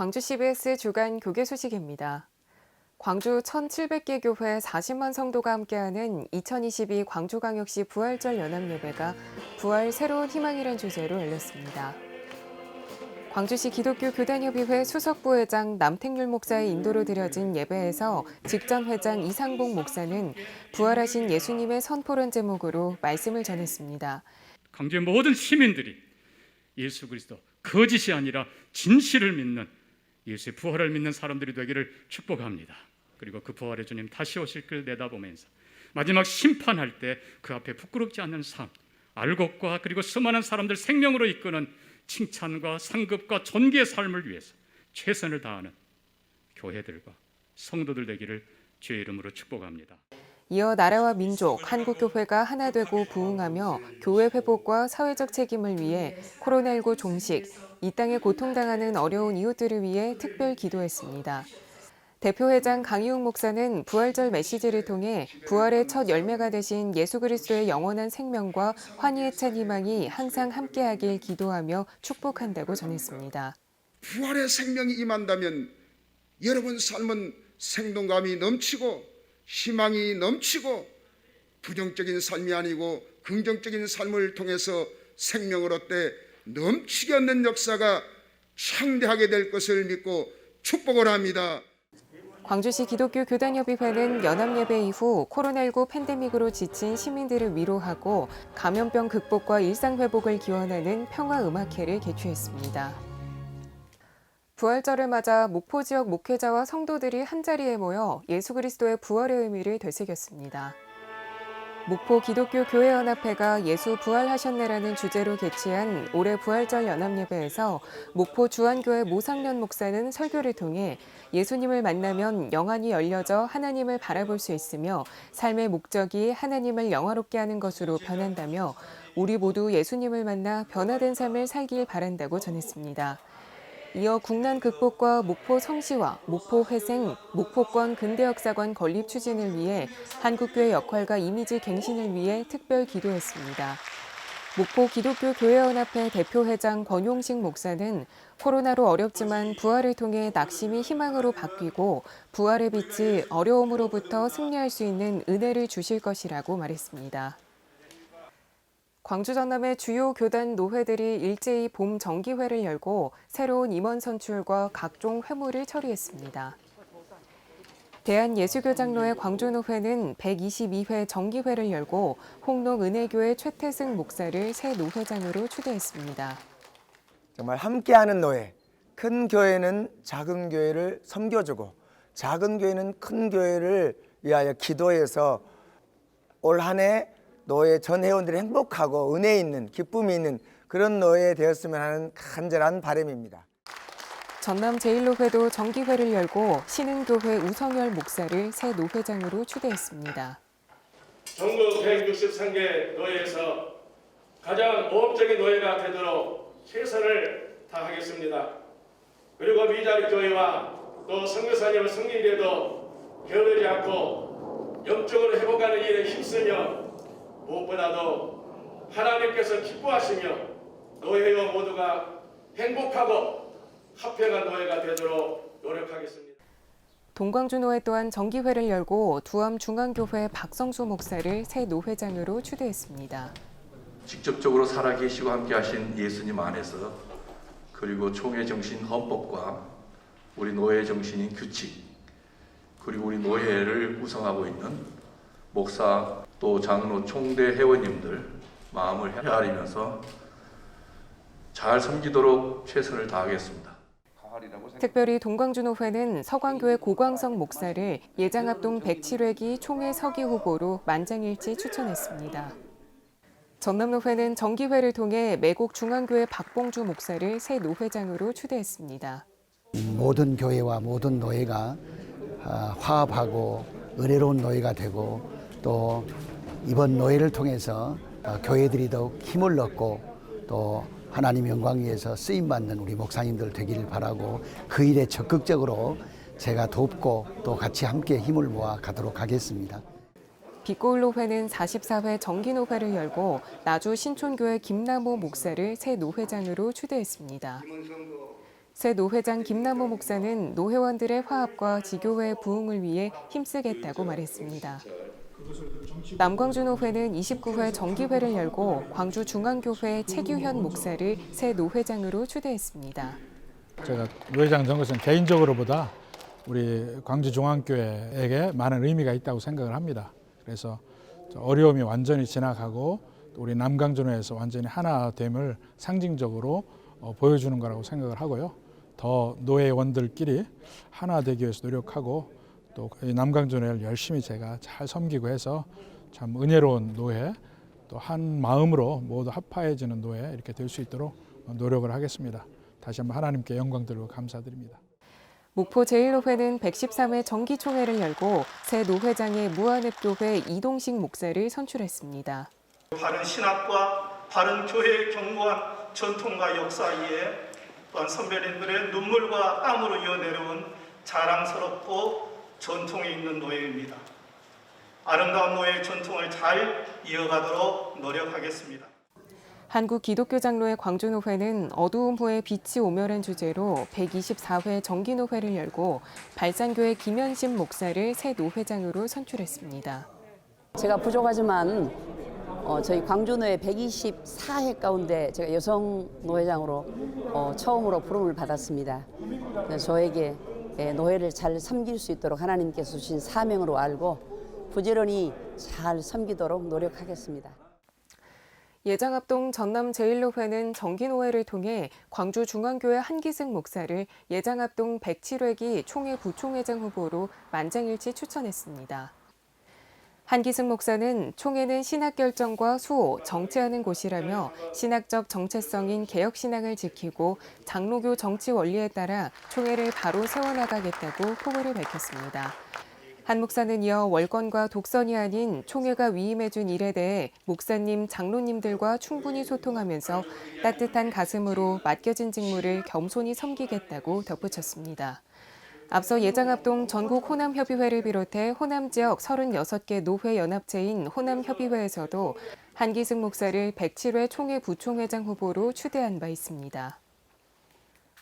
광주 CBS 주간 교계 소식입니다. 광주 1,700개 교회 40만 성도가 함께하는 2022 광주광역시 부활절 연합예배가 부활 새로운 희망이란 주제로 열렸습니다. 광주시 기독교 교단협의회 수석부회장 남택률 목사의 인도로 드려진 예배에서 직전 회장 이상봉 목사는 부활하신 예수님의 선포론 제목으로 말씀을 전했습니다. 광주의 모든 시민들이 예수 그리스도 거짓이 아니라 진실을 믿는 예수의 부활을 믿는 사람들이 되기를 축복합니다. 그리고 그 부활의 주님 다시 오실 걸 내다보면서 마지막 심판할 때 그 앞에 부끄럽지 않는 삶, 알곡과 그리고 수많은 사람들 생명으로 이끄는 칭찬과 상급과 존귀의 삶을 위해서 최선을 다하는 교회들과 성도들 되기를 주의 이름으로 축복합니다. 이어 나라와 민족, 한국교회가 하나 되고 부흥하며 교회 회복과 사회적 책임을 위해 코로나19 종식, 이 땅에 고통당하는 어려운 이웃들을 위해 특별 기도했습니다. 대표회장 강희웅 목사는 부활절 메시지를 통해 부활의 첫 열매가 되신 예수 그리스도의 영원한 생명과 환희에 찬 희망이 항상 함께하길 기도하며 축복한다고 전했습니다. 부활의 생명이 임한다면 여러분 삶은 생동감이 넘치고 희망이 넘치고 부정적인 삶이 아니고 긍정적인 삶을 통해서 생명을 얻되 넘치게 얻는 역사가 창대하게 될 것을 믿고 축복을 합니다. 광주시 기독교 교단협의회는 연합예배 이후 코로나19 팬데믹으로 지친 시민들을 위로하고 감염병 극복과 일상회복을 기원하는 평화음악회를 개최했습니다. 부활절을 맞아 목포 지역 목회자와 성도들이 한자리에 모여 예수 그리스도의 부활의 의미를 되새겼습니다. 목포 기독교 교회 연합회가 예수 부활하셨네라는 주제로 개최한 올해 부활절 연합 예배에서 목포 주안교회 모상련 목사는 설교를 통해 예수님을 만나면 영안이 열려져 하나님을 바라볼 수 있으며 삶의 목적이 하나님을 영화롭게 하는 것으로 변한다며 우리 모두 예수님을 만나 변화된 삶을 살길 바란다고 전했습니다. 이어 국난 극복과 목포 성시와 목포 회생, 목포권 근대역사관 건립 추진을 위해 한국교회 역할과 이미지 갱신을 위해 특별 기도했습니다. 목포 기독교 교회연합회 대표회장 권용식 목사는 코로나로 어렵지만 부활을 통해 낙심이 희망으로 바뀌고 부활의 빛이 어려움으로부터 승리할 수 있는 은혜를 주실 것이라고 말했습니다. 광주 전남의 주요 교단 노회들이 일제히 봄 정기회를 열고 새로운 임원 선출과 각종 회무를 처리했습니다. 대한예수교장로회 광주노회는 122회 정기회를 열고 홍농은혜교회 최태승 목사를 새 노회장으로 추대했습니다. 정말 함께하는 노예. 큰 교회는 작은 교회를 섬겨주고 작은 교회는 큰 교회를 위하여 기도해서 올 한해 노예 전 회원들이 행복하고 은혜 있는 기쁨이 있는 그런 노예 되었으면 하는 간절한 바람입니다. 전남 제1노회도 정기회를 열고 신흥교회 우성열 목사를 새 노회장으로 추대했습니다. 전국 163개 노예에서 가장 모범적인 노예가 되도록 최선을 다하겠습니다. 그리고 미자리 교회와 또 성교사님을 성리일에도 게으르지 않고 영적으로 회복하는 일에 힘쓰며 무엇보다도 하나님께서 기뻐하시며 노예와 모두가 행복하고 합평한 노예가 되도록 노력하겠습니다. 동광주 노회 또한 정기회를 열고 두암 중앙교회 박성수 목사를 새 노회장으로 추대했습니다. 직접적으로 살아계시고 함께하신 예수님 안에서 그리고 총회 정신 헌법과 우리 노예 정신인 규칙 그리고 우리 노예를 구성하고 있는 목사 또 장로 총대 회원님들 마음을 헤아리면서 잘 섬기도록 최선을 다하겠습니다. 특별히 동광주노회는 서광교회 고광석 목사를 예장합동 107회기 총회 서기 후보로 만장일치 추천했습니다. 전남노회는 정기회를 통해 매곡 중앙교회 박봉주 목사를 새 노회장으로 추대했습니다. 모든 교회와 모든 노예가 아, 화합하고 은혜로운 노예가 되고 또 이번 노예를 통해서 아, 교회들이 더욱 힘을 얻고 또 하나님 영광 위해서 쓰임 받는 우리 목사님들 되기를 바라고 그 일에 적극적으로 제가 돕고 또 같이 함께 힘을 모아 가도록 하겠습니다. 빛고울노회는 44회 정기노회를 열고 나주 신촌교회 김남호 목사를 새 노회장으로 추대했습니다. 새 노회장 김남호 목사는 노회원들의 화합과 지교회 부흥을 위해 힘쓰겠다고 말했습니다. 남광주 노회는 29회 정기회를 열고 광주 중앙교회 최규현 목사를 새 노회장으로 추대했습니다. 제가 노회장 된 것은 개인적으로보다 우리 광주중앙교회에게 많은 의미가 있다고 생각을 합니다. 그래서 어려움이 완전히 지나가고 또 우리 남강주노에서 완전히 하나됨을 상징적으로 어, 보여주는 거라고 생각을 하고요. 더 노회원들끼리 하나 되기 위해서 노력하고 또이 남강주노를 열심히 제가 잘 섬기고 해서 참 은혜로운 노회 또한 마음으로 모두 합하여지는 노회 이렇게 될 수 있도록 노력을 하겠습니다. 다시 한번 하나님께 영광 드리고 감사드립니다. 목포 제1노회는 113회 정기총회를 열고 새 노회장의 무한읍교회 이동식 목사를 선출했습니다. 바른 신학과 바른 교회의 견고한 전통과 역사 위에 또한 선배님들의 눈물과 땀으로 이어내려온 자랑스럽고 전통이 있는 노예입니다. 아름다운 노예의 전통을 잘 이어가도록 노력하겠습니다. 한국 기독교 장로의 광주노회는 어두움 후에 빛이 오며란 주제로 124회 정기노회를 열고 발산교회 김현심 목사를 새 노회장으로 선출했습니다. 제가 부족하지만 어, 저희 광주노회 124회 가운데 제가 여성 노회장으로 어, 처음으로 부름을 받았습니다. 저에게 예, 노회를 잘 섬길 수 있도록 하나님께서 주신 사명으로 알고 부지런히 잘 섬기도록 노력하겠습니다. 예장합동 전남 제1노회는 정기노회를 통해 광주 중앙교회 한기승 목사를 예장합동 107회기 총회 부총회장 후보로 만장일치 추천했습니다. 한기승 목사는 총회는 신학 결정과 수호, 정치하는 곳이라며 신학적 정체성인 개혁 신앙을 지키고 장로교 정치 원리에 따라 총회를 바로 세워나가겠다고 포부를 밝혔습니다. 한 목사는 이어 월권과 독선이 아닌 총회가 위임해준 일에 대해 목사님, 장로님들과 충분히 소통하면서 따뜻한 가슴으로 맡겨진 직무를 겸손히 섬기겠다고 덧붙였습니다. 앞서 예장합동 전국 호남협의회를 비롯해 호남 지역 36개 노회 연합체인 호남협의회에서도 한기승 목사를 107회 총회 부총회장 후보로 추대한 바 있습니다.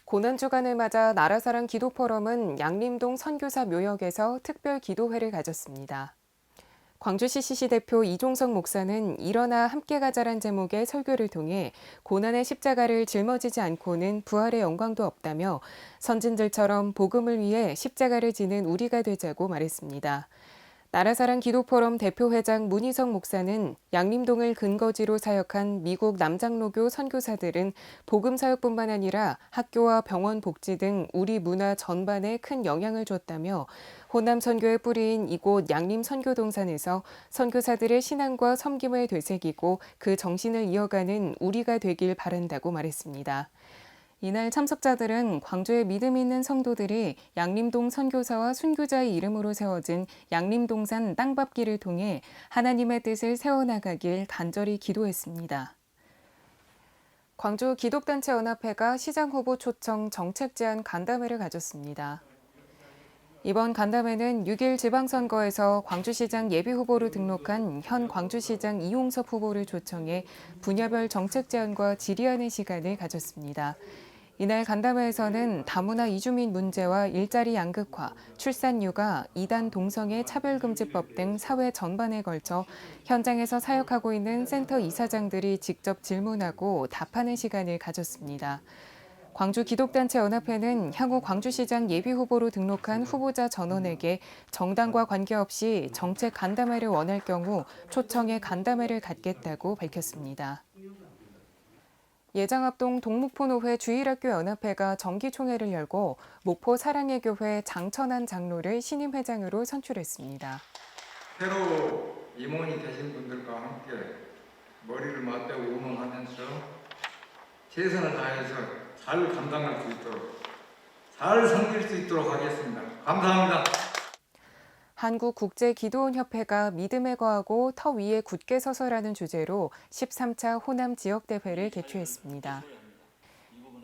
고난 주간을 맞아 나라사랑 기도 포럼은 양림동 선교사 묘역에서 특별 기도회를 가졌습니다. 광주 CCC 대표 이종석 목사는 일어나 함께 가자란 제목의 설교를 통해 고난의 십자가를 짊어지지 않고는 부활의 영광도 없다며 선진들처럼 복음을 위해 십자가를 지는 우리가 되자고 말했습니다. 나라사랑 기도포럼 대표회장 문희성 목사는 양림동을 근거지로 사역한 미국 남장로교 선교사들은 복음 사역뿐만 아니라 학교와 병원 복지 등 우리 문화 전반에 큰 영향을 줬다며 호남 선교의 뿌리인 이곳 양림 선교동산에서 선교사들의 신앙과 섬김을 되새기고 그 정신을 이어가는 우리가 되길 바란다고 말했습니다. 이날 참석자들은 광주의 믿음 있는 성도들이 양림동 선교사와 순교자의 이름으로 세워진 양림동산 땅밟기를 통해 하나님의 뜻을 세워나가길 간절히 기도했습니다. 광주 기독단체 연합회가 시장 후보 초청 정책 제안 간담회를 가졌습니다. 이번 간담회는 6일 지방선거에서 광주시장 예비후보로 등록한 현 광주시장 이용섭 후보를 초청해 분야별 정책 제안과 질의하는 시간을 가졌습니다. 이날 간담회에서는 다문화 이주민 문제와 일자리 양극화, 출산 육아, 이단 동성애 차별금지법 등 사회 전반에 걸쳐 현장에서 사역하고 있는 센터 이사장들이 직접 질문하고 답하는 시간을 가졌습니다. 광주 기독단체 연합회는 향후 광주시장 예비후보로 등록한 후보자 전원에게 정당과 관계없이 정책 간담회를 원할 경우 초청해 간담회를 갖겠다고 밝혔습니다. 예장합동 동목포노회 주일학교 연합회가 정기총회를 열고 목포 사랑의 교회 장천한 장로를 신임 회장으로 선출했습니다. 새로 임원이 되신 분들과 함께 머리를 맞대고 운동하면서 최선을 다해서 잘 감당할 수 있도록 잘 섬길 수 있도록 하겠습니다. 감사합니다. 한국국제기도원협회가 믿음에 거하고 터 위에 굳게 서서라는 주제로 13차 호남 지역대회를 개최했습니다.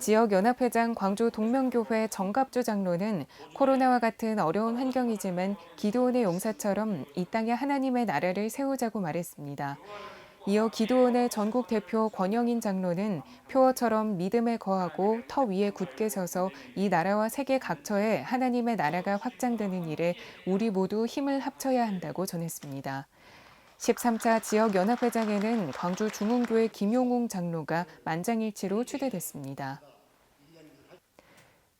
지역연합회장 광주 동명교회 정갑주 장로는 코로나와 같은 어려운 환경이지만 기도원의 용사처럼 이 땅에 하나님의 나라를 세우자고 말했습니다. 이어 기도원의 전국 대표 권영인 장로는 표어처럼 믿음에 거하고 터 위에 굳게 서서 이 나라와 세계 각처에 하나님의 나라가 확장되는 일에 우리 모두 힘을 합쳐야 한다고 전했습니다. 13차 지역연합회장에는 광주 중흥교회 김용웅 장로가 만장일치로 추대됐습니다.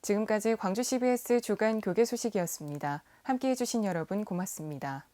지금까지 광주 CBS 주간 교계 소식이었습니다. 함께 해 주신 여러분 고맙습니다.